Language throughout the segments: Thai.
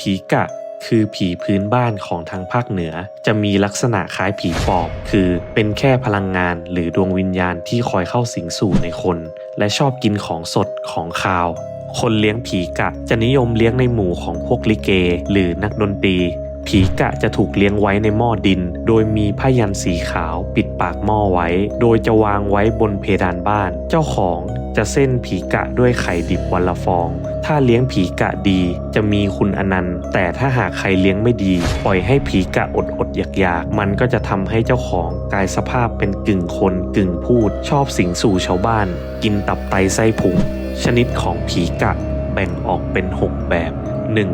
ผีกะคือผีพื้นบ้านของทางภาคเหนือ จะมีลักษณะคล้ายผีปอบ คือเป็นแค่พลังงานหรือดวงวิญญาณที่คอยเข้าสิงสู่ในคน และชอบกินของสดของคาว คนเลี้ยงผีกะจะนิยมเลี้ยงในหมู่ของพวกลิเก หรือนักดนตรี ผีกะจะถูกเลี้ยงไว้ในหม้อดิน โดยมีผ้ายันสีขาวปิดปากหม้อไว้ โดยจะวางไว้บนเพดานบ้าน เจ้าของจะเส้นผีกะด้วยไข่ดิบวันละฟอง ถ้าเลี้ยงผีกะดีจะมีคุณอนันต์ แต่ถ้าหากใครเลี้ยงไม่ดี ปล่อยให้ผีกะอดอดอยากอยากๆมันก็จะทำให้เจ้าของกลายสภาพเป็นกึ่งคนกึ่งพูด ชอบสิงสู่ชาวบ้าน กินตับไตไส้พุง ชนิดของผีกะแบ่งออกเป็น 6 แบบ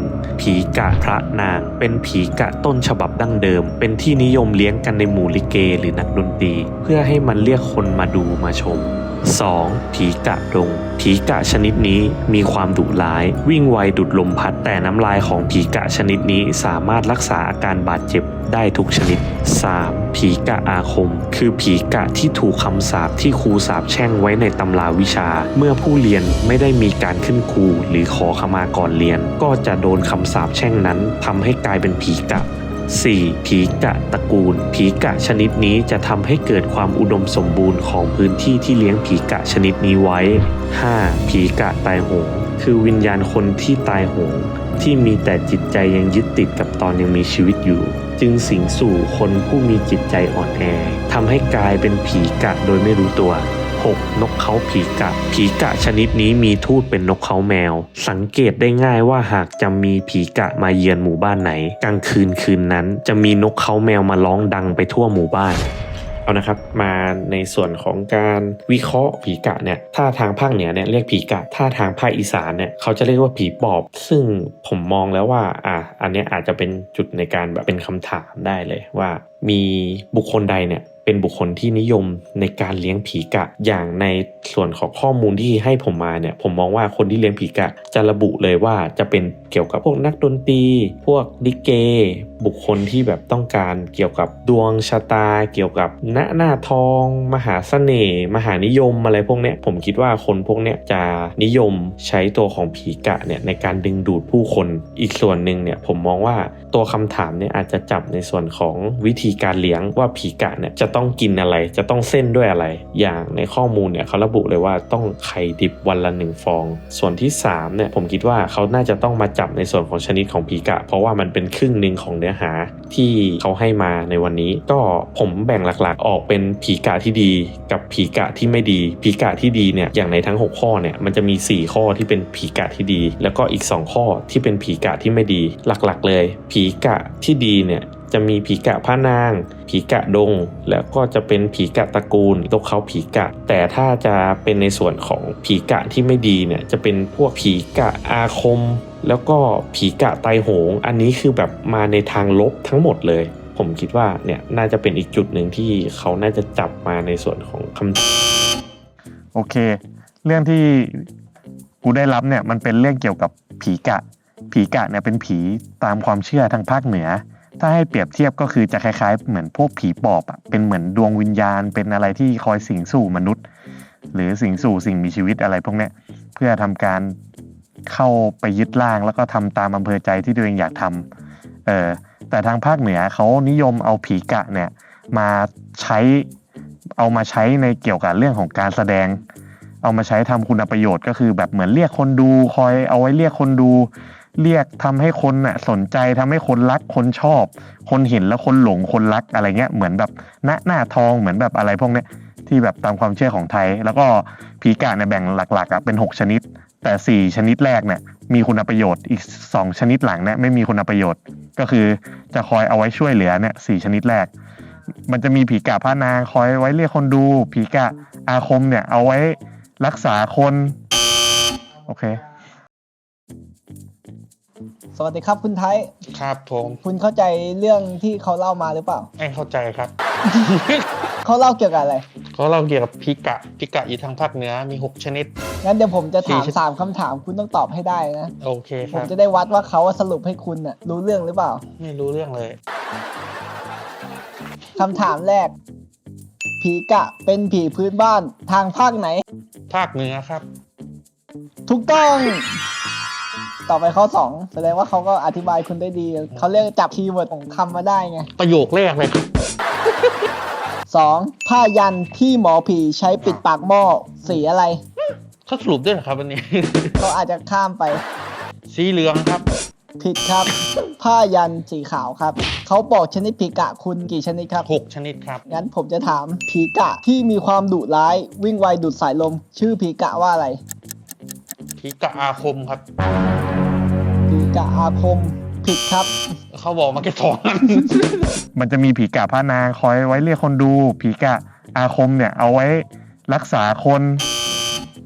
1. ผีกะพระนาง เป็นผีกะต้นฉบับดั้งเดิม เป็นที่นิยมเลี้ยงกันในหมู่ลิเกหรือนักดนตรี เพื่อให้มันเรียกคนมาดูมาชม 2. ผีกะดงผีกะชนิดนี้มีความดุร้าย วิ่งไวดุดลมพัดแต่น้ำลายของผีกะชนิดนี้สามารถรักษาอาการบาดเจ็บได้ทุกชนิด 3. ผีกะอาคม คือผีกะที่ถูกคำสาปที่ครูสาปแช่งไว้ในตำราวิชา เมื่อผู้เรียนไม่ได้มีการขึ้นครูหรือขอขมาก่อนเรียน ก็จะโดนคำสาปแช่งนั้นทำให้กลายเป็นผีกะ 4. ผีกะตระกูล ผีกะชนิดนี้จะทำให้เกิดความอุดมสมบูรณ์ของพื้นที่ที่เลี้ยงผีกะชนิดนี้ไว้ 5. ผีกะตายโหง คือวิญญาณคนที่ตายโหง ที่มีแต่จิตใจยังยึดติดกับตอนยังมีชีวิตอยู่ จึงสิงสู่คนผู้มีจิตใจอ่อนแอทำให้กลายเป็นผีกะโดยไม่รู้ตัว 6. นกเขาผีกะ ผีกะชนิดนี้มีทูตเป็นนกเขาแมว สังเกตได้ง่ายว่าหากจะมีผีกะมาเยือนหมู่บ้านไหน กลางคืนคืนนั้น จะมีนกเขาแมวมาร้องดังไปทั่วหมู่บ้านเอานะครับมาในส่วนของการวิเคราะห์ผีกะเนี่ยถ้าทางภาคเหนือเนี่ยเรียกผีกะ ถ้าทางภาคอีสานเนี่ยเขาจะเรียกว่าผีปอบ ซึ่งผมมองแล้วว่าอะอันเนี้ยอาจจะเป็นจุดในการแบบเป็นคำถามได้เลยว่า มีบุคคลใดเนี่ย เป็นบุคคลที่นิยมในการเลี้ยงผีกะ อย่างในส่วนของข้อมูลที่ให้ผมมาเนี่ย ผมมองว่าคนที่เลี้ยงผีกะ จะระบุเลยว่าจะเป็นเกี่ยวกับพวกนักดนตรี พวกลิเก บุคคลที่แบบต้องการเกี่ยวกับดวงชะตา เกี่ยวกับณหน้าทอง มหาเสน่ห์มหานิยมอะไรพวกเนี้ยผมคิดว่าคนพวกเนี้ยจะนิยมใช้ตัวของผีกะเนี่ยในการดึงดูดผู้คนอีกส่วนหนึ่งเนี่ยผมมองว่า ตัวคำถามเนี่ยอาจจะจับในส่วนของวิธีการเลี้ยงว่าผีกะเนี่ยจะต้องกินอะไร จะต้องเส้นด้วยอะไร อย่างในข้อมูลเนี่ยเขาระบุเลยว่าต้องไข่ดิบวันละหนึ่งฟอง ส่วนที่สามเนี่ยผมคิดว่าเขาน่าจะต้องมาจับในส่วนของชนิดของผีกะ เพราะว่ามันเป็นครึ่งหนึ่งของเนื้อหาที่เขาให้มาในวันนี้ ก็ผมแบ่งหลักๆ ออกเป็นผีกะที่ดี กับผีกะที่ไม่ดีผีกะที่ดีเนี่ยอย่างในทั้ง 6 ข้อเนี่ยมันจะมี 4 ข้อที่เป็นผีกะที่ดี แล้วก็อีก 2 ข้อที่เป็นผีกะที่ไม่ดี หลักๆ เลยผีกะที่ดีเนี่ยจะมีผีกะพระนาง ผีกะดง แล้วก็จะเป็นผีกะตระกูลตกเขาผีกะ แต่ถ้าจะเป็นในส่วนของผีกะที่ไม่ดีเนี่ยจะเป็นพวกผีกะอาคม แล้วก็ผีกะไตโหง อันนี้คือแบบมาในทางลบทั้งหมดเลย ผมคิดว่าเนี่ยน่าจะเป็นอีกจุดหนึ่งที่เขาน่าจะจับมาในส่วนของคำโอเค เรื่องที่กูได้รับเนี่ยมันเป็นเรื่องเกี่ยวกับผีกะ ผีกะเนี่ยเป็นผีตามความเชื่อทางภาคเหนือ ถ้าให้เปรียบเทียบก็คือจะคล้ายๆ เหมือนพวกผีปอบอะเป็นเหมือนดวงวิญญาณ เป็นอะไรที่คอยสิงสู่มนุษย์ หรือสิงสู่สิ่งมีชีวิตอะไรพวกเนี้ยเพื่อทำการเข้าไปยึดร่างแล้วก็ทำตามอำเภอใจที่ตัวเองอยากทำเออแต่ทางภาคเหนือเขานิยมเอาผีกะเนี่ยมาใช้เอามาใช้ในเกี่ยวกับเรื่องของการแสดง เอามาใช้ทำคุณประโยชน์ก็คือแบบเหมือนเรียกคนดู คอยเอาไว้เรียกคนดู เรียกทำให้คนน่ะสนใจทำให้คนรักคนชอบ คนเห็นแล้วคนหลงคนรักอะไรเงี้ยเหมือนแบบหน้าหน้าทองเหมือนแบบอะไรพวกเนี้ยที่แบบตามความเชื่อของไทย แล้วก็ผีกะเนี่ยแบ่งหลักๆอะเป็น 6 ชนิด แต่ 4 ชนิดแรกเนี่ยมีคุณประโยชน์อีก 2 ชนิดหลังเนี่ยไม่มีคุณประโยชน์ก็คือจะคอยเอาไว้ช่วยเหลือเนี่ยสชนิดแรก มันจะมีผีกะพระนางคอยไว้เรียกคนดู ผีกะอาคมเนี่ยเอาไว้รักษาคนโอเค สวัสดีครับคุณไทยครับผมคุณเข้าใจเรื่องที่เขาเล่ามาหรือเปล่าไม่เข้าใจครับ เขาเล่าเกี่ยวกับอะไรเขาเล่าเกี่ยวกับพิกะพิกะอยู่ทางภาคเหนือมี6ชนิดงั้นเดี๋ยวผมจะถามสี่สามคำถามคุณต้องตอบให้ได้นะโอเคคผมรับจะได้วัดว่าเขาสรุปให้คุณน่ะรู้เรื่องหรือเปล่า ไม่รู้เรื่องเลยคำถามแรก ผีกะเป็นผีพื้นบ้านทางภาคไหน ภาคเหนือครับ ถูกต้อง ต่อไปข้อสองแสดงว่าเขาก็อธิบายคุณได้ดี เขาเรียกจับคีย์เวิร์ดของคำมาได้ไงประโยคแรกเลยครับสองผ้ายันที่หมอผีใช้ปิดปากหม้อสีอะไร เขาสรุปด้วยเหรอครับวันนี้ เขาอาจจะข้ามไป สีเหลืองครับ ผิดครับ ผ้ายันสีขาวครับ เขาบอกชนิดผีกะคุณกี่ชนิดครับหกชนิดครับ งั้นผมจะถามผีกะที่มีความดุร้ายวิ่งไวดูดสายลม ชื่อผีกะว่าอะไร ผีกะอาคมครับผี กะอาคมผิดครับ เขาบอกมาแค่สองมันจะมีผีกะพระนางคอยไว้เรียกคนดู ผีกะอาคมเนี่ยเอาไว้รักษาคน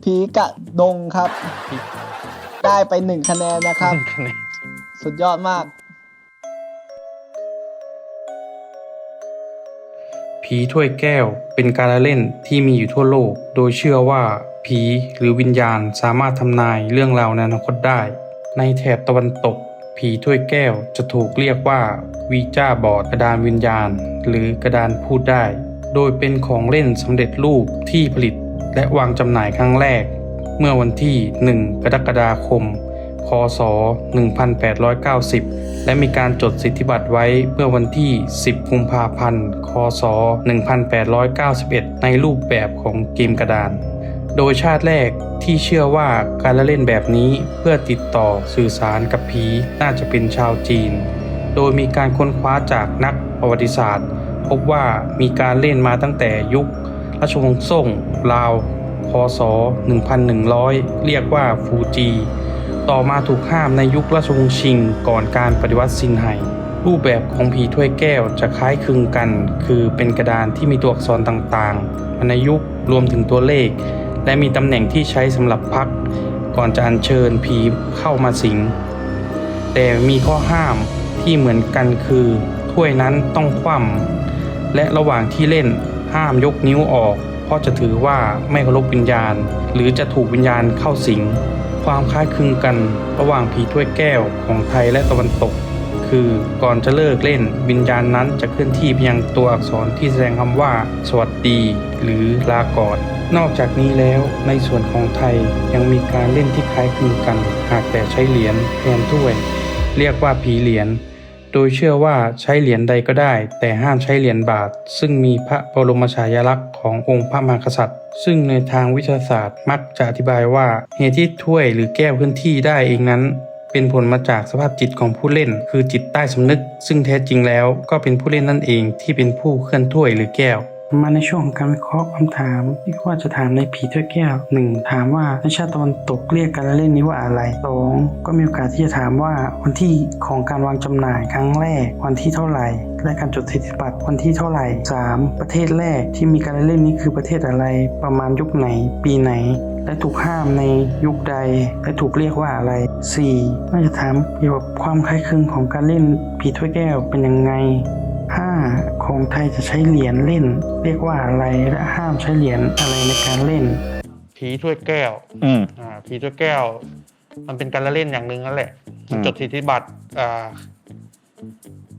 ผีกะดงครับ ได้ไปหนึ่งคะแนนนะครับ สุดยอดมาก ผีถ้วยแก้วเป็นการละเล่นที่มีอยู่ทั่วโลก โดยเชื่อว่าผีหรือวิญญาณสามารถทำนายเรื่องราวในอนาคตได้ ในแถบตะวันตก ผีถ้วยแก้วจะถูกเรียกว่าวีจ้าบอร์ดกระดานวิญญาณ หรือกระดานพูดได้ โดยเป็นของเล่นสำเร็จรูปที่ผลิตและวางจำหน่ายครั้งแรก เมื่อวันที่ 1 กรกฎาคมพศ1890 และมีการจดสิทธิบัตรไว้เมื่อวันที่ 10 กุมภาพันธ์ คศ 1891 ในรูปแบบของเกมกระดาน โดยชาติแรกที่เชื่อว่าการละเล่นแบบนี้เพื่อติดต่อสื่อสารกับผีน่าจะเป็นชาวจีน โดยมีการค้นคว้าจากนักประวัติศาสตร์ พบว่ามีการเล่นมาตั้งแต่ยุคราชวงศ์ซ่งลาวพศ 1100 เรียกว่าฟูจี ต่อมาถูกห้ามในยุคราชวงศ์ชิง ก่อนการปฏิวัติซินไห่รูปแบบของผีถ้วยแก้วจะคล้ายคลึงกัน คือเป็นกระดานที่มีตัวอักษรต่างๆวรรณยุกต์รวมถึงตัวเลข และมีตำแหน่งที่ใช้สำหรับพัก ก่อนจะอัญเชิญผีเข้ามาสิง แต่มีข้อห้ามที่เหมือนกันคือ ถ้วยนั้นต้องคว่ำและระหว่างที่เล่นห้ามยกนิ้วออก เพราะจะถือว่าไม่เคารพวิญญาณ หรือจะถูกวิญญาณเข้าสิง ความคล้ายคลึงกันระหว่างผีถ้วยแก้วของไทยและตะวันตก คือก่อนจะเลิกเล่นวิญญาณนั้นจะเคลื่อนที่ไปยังตัวอักษรที่แสดงคำว่า สวัสดี หรือลาก่อน นอกจากนี้แล้วในส่วนของไทยยังมีการเล่นที่คล้ายคลึงกัน หากแต่ใช้เหรียญแทนถ้วย เรียกว่าผีเหรียญโดยเชื่อว่าใช้เหรียญใดก็ได้ แต่ห้ามใช้เหรียญบาท ซึ่งมีพระบรมฉายาลักษณ์ขององค์พระมหากษัตริย์ ซึ่งในทางวิทยาศาสตร์มักจะอธิบายว่าเหตุที่ถ้วยหรือแก้วเคลื่อนที่ได้เองนั้น เป็นผลมาจากสภาพจิตของผู้เล่น คือจิตใต้สำนึก ซึ่งแท้จริงแล้วก็เป็นผู้เล่นนั่นเองที่เป็นผู้เคลื่อนถ้วยหรือแก้ว มาในช่วงของการวิเคราะห์คำถามที่ว่าจะถามในผีถ้วยแก้ว 1. ถามว่าในชาติตะวันตกเรียกการเล่นนี้ว่าอะไร 2. ก็มีโอกาสที่จะถามว่าวันที่ของการวางจำหน่ายครั้งแรกวันที่เท่าไหร่และการจดสิทธิบัตรวันที่เท่าไหร่ 3. ประเทศแรกที่มีการเล่นนี้คือประเทศอะไร ประมาณยุคไหน ปีไหน และถูกห้ามในยุคใด และถูกเรียกว่าอะไร 4. น่าจะถามเกี่ยวกับความคล้ายคลึงของการเล่นผีถ้วยแก้วเป็นยังไง 5. ของไทยจะใช้เหรียญเล่น เรียกว่าอะไรและห้ามใช้เหรียญอะไรในการเล่น ผีถ้วยแก้วอืม อ่าผีถ้วยแก้ว มันเป็นการละเล่นอย่างหนึ่งนั่นแหละ อืม จดสิทธิบัตรอ่า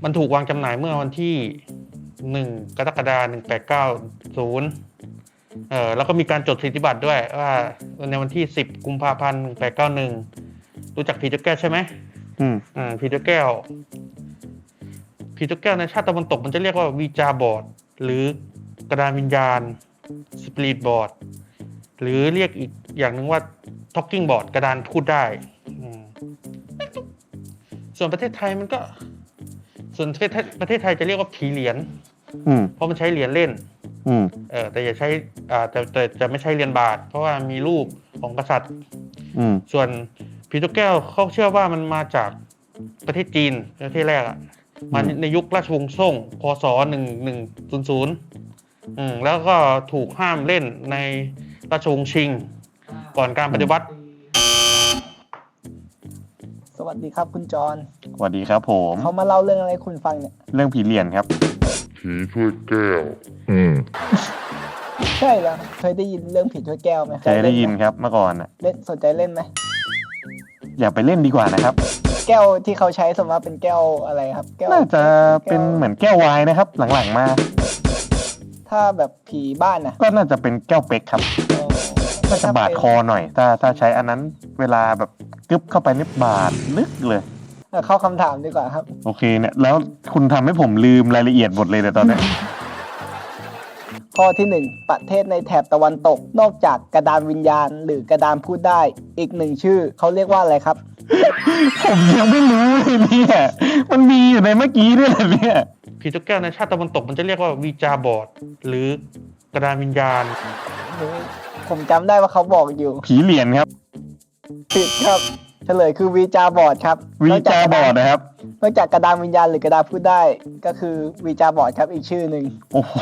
มันถูกวางจำหน่ายเมื่อวันที่หนึ่งกรกฎาคมหนึ่งแปด เก้าศูนย์เออแล้วก็มีการจดสิทธิบัตรด้วยว่าในวันที่สิบกุมภาพันธ์หนึ่งแปดเก้าหนึ่งรู้จักผีถ้วยแก้วใช่ไหมอืมอ่าผีถ้วยแก้วผีถ้วยแก้วในชาติตะวันตกมันจะเรียกว่าวีจาบอร์ดหรือกระดานวิญญาณสป i ริตบอร์ดหรือเรียกอีกอย่างหนึ่งว่า talking board กระดานพูดได้อืมส่วนประเทศไทยมันก็ ส่วนประเทศไทยประเทศไทยจะเรียกว่าผีเหรียญอืมเพราะมันใช้เหรียญเล่นอืม เออแต่อย่าใช้อ่าแต่แต่จะไม่ใช่เหรียญบาท เพราะว่ามีรูปของกษัตริย์อืมส่วนผีตัวแก้วเขาเชื่อว่ามันมาจากประเทศจีนประเทศแรกอะมาอืมในยุคราชวงศ์ซ่งพศหนึ่งหนึ่งศูนย์ศูนย์อืมแล้วก็ถูกห้ามเล่นในราชวงศ์ชิง ก่อนการปฏิวัติ สวัสดีครับคุณจรสวัสดีครับผม เขามาเล่าเรื่องอะไรให้คุณฟังเนี่ย เรื่องผีเหรียญครับ ผีถ้วยแก้วอืม ใช่แล้วเคยได้ยินเรื่องผีถ้วยแก้วไหมเคยได้ยินครับเมื่อก่อนน่ะเล่นสนใจเล่นไหมอย่าไปเล่นดีกว่านะครับ แก้วที่เขาใช้สมมติเป็นแก้วอะไรครับ แก้วน่าจะเป็นเหมือนแก้ววายนะครับ หลังๆมา ถ้าแบบผีบ้านนะก็น่าจะเป็นแก้วเป๊กครับอ๋อน่าจะบาดคอหน่อย ถ้าถ้าใช้อันนั้นเวลาแบบกึบเข้าไปนี่บาดลึกเลยเอาเข้าคำถามดีกว่าครับ โอเคเนี่ยแล้วคุณทำให้ผมลืมรายละเอียดหมดเลยแต่ตอนเนี้ย ข้อที่หนึ่งประเทศในแถบตะวันตก นอกจากกระดานวิญญาณ หรือกระดานพูดได้ อีกหนึ่งชื่อเขาเรียกว่าอะไรครับ ผมยังไม่รู้เลยเนี่ยมันมีอยู่ในเมื่อกี้ด้วยเหรอเนี่ยผีตุ๊กแก้วในชาติตะวันตกมันจะเรียกว่าวีจาบอร์ดหรือกระดานวิญญาณ ผมจำได้ว่าเขาบอกอยู่ผีเหรียญครับผิดครับ เฉลยคือวีจาบอร์ดครับวีนอกจากระบดอร์ดนะครับ นอกจากกระดานวิญญาณหรือกระดานพูดได้ ก็คือวีจาบอร์ดครับอีกชื่อหนึ่งโอ้โห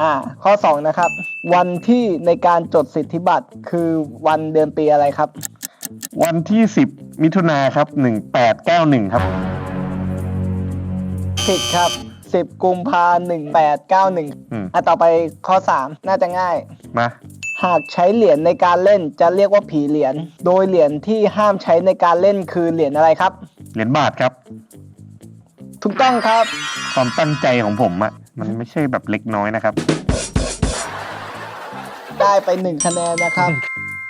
อ่า ข้อสองนะครับ วันที่ในการจดสิทธิบัตรคือวันเดือนปีอะไรครับ วันที่สิบมิถุนาครับหนึ่งแปดเก้าหนึ่งครับผิดครับสิบกุมภาหนึ่งแปดเก้าหนึ่งอืม อะต่อไปข้อสามน่าจะง่าย มา หากใช้เหรียญในการเล่นจะเรียกว่าผีเหรียญ โดยเหรียญที่ห้ามใช้ในการเล่นคือเหรียญอะไรครับ เหรียญบาทครับ ถูกต้องครับ ความตั้งใจของผมอะมันไม่ใช่แบบเล็กน้อยนะครับ ได้ไปหนึ่งคะแนนนะครับ